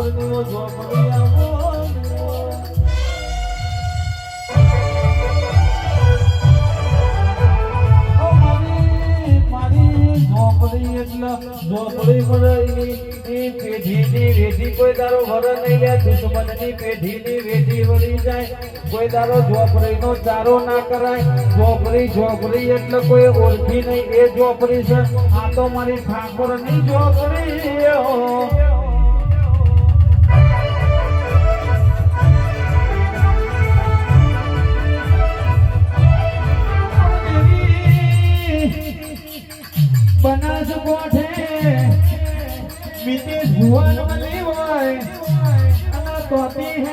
ઝોપડી ઝોપડી કોઈ દારો વર નહીં લે પેઢીની વેઠી વળી જાય. કોઈ દારો ઝોપડીનો ચારો ના કરાય ઝોપડી ઝોપડી એટલે કોઈ ઓળખી નહીં, એ ઝોપડી છે. આ તો મારી ઠાકોરની ઝોપડી કોઠે મિતે ભુવન મળી હોય. અને તોતી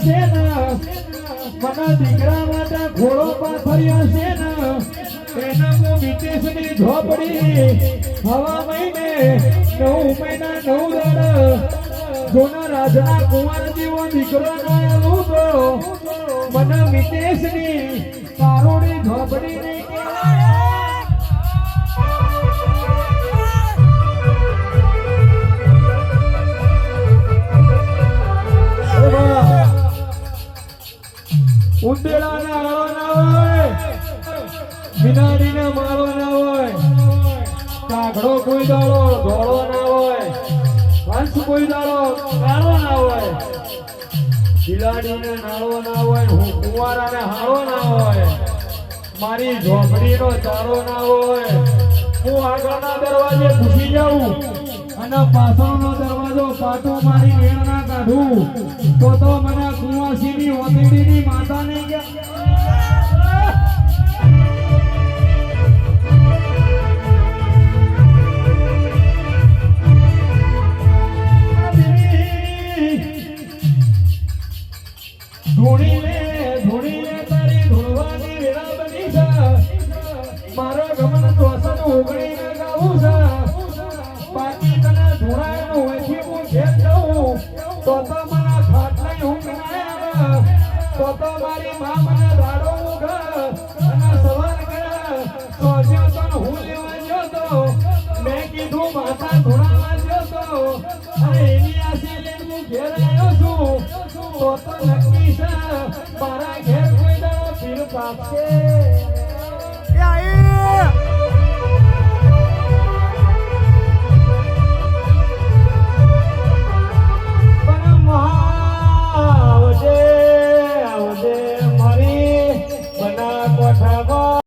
છે ને? મને દીકરા માટે ઘોડો પાથર્યો છે ને? એના હવા મહિને નવ મહિના નવ દાડા જોના રાજના કુંવર જેવો દીકરો નાયેલું તો મને મિતેશની તારોડી ધોબડી નહીં ઉંદેડા ના હોય બિલાડીને મારો ના હોય. કાગડો કોઈ દાડો ધોળો ના હોય, હંસ કોઈ દાડો, કાળો ના હોય. બિલાડીને નાળો ના હોય, હું કુંવારાને હાળો ના હોય. મારી ઝોપડીનો ચારો ના હોય. હું આગળના દરવાજે ઘૂસી જાઉં અને પાછળનો દરવાજો પાટો મારી વેણ ના કાઢું. તો તો મને કુંવાસીની, ઓતેડીની માતા નહીં ગયા ધૂણીને ધૂણીને તારી ધૂળવાની વેળા બની છે મારો મા કીધું માથા ધોળાવા જો તો. અને એની આશી લઈને ઘેર આવ્યો છું તો તો નક્કી છે. મારા ઘેર કોઈ દાડો પીર પાકશે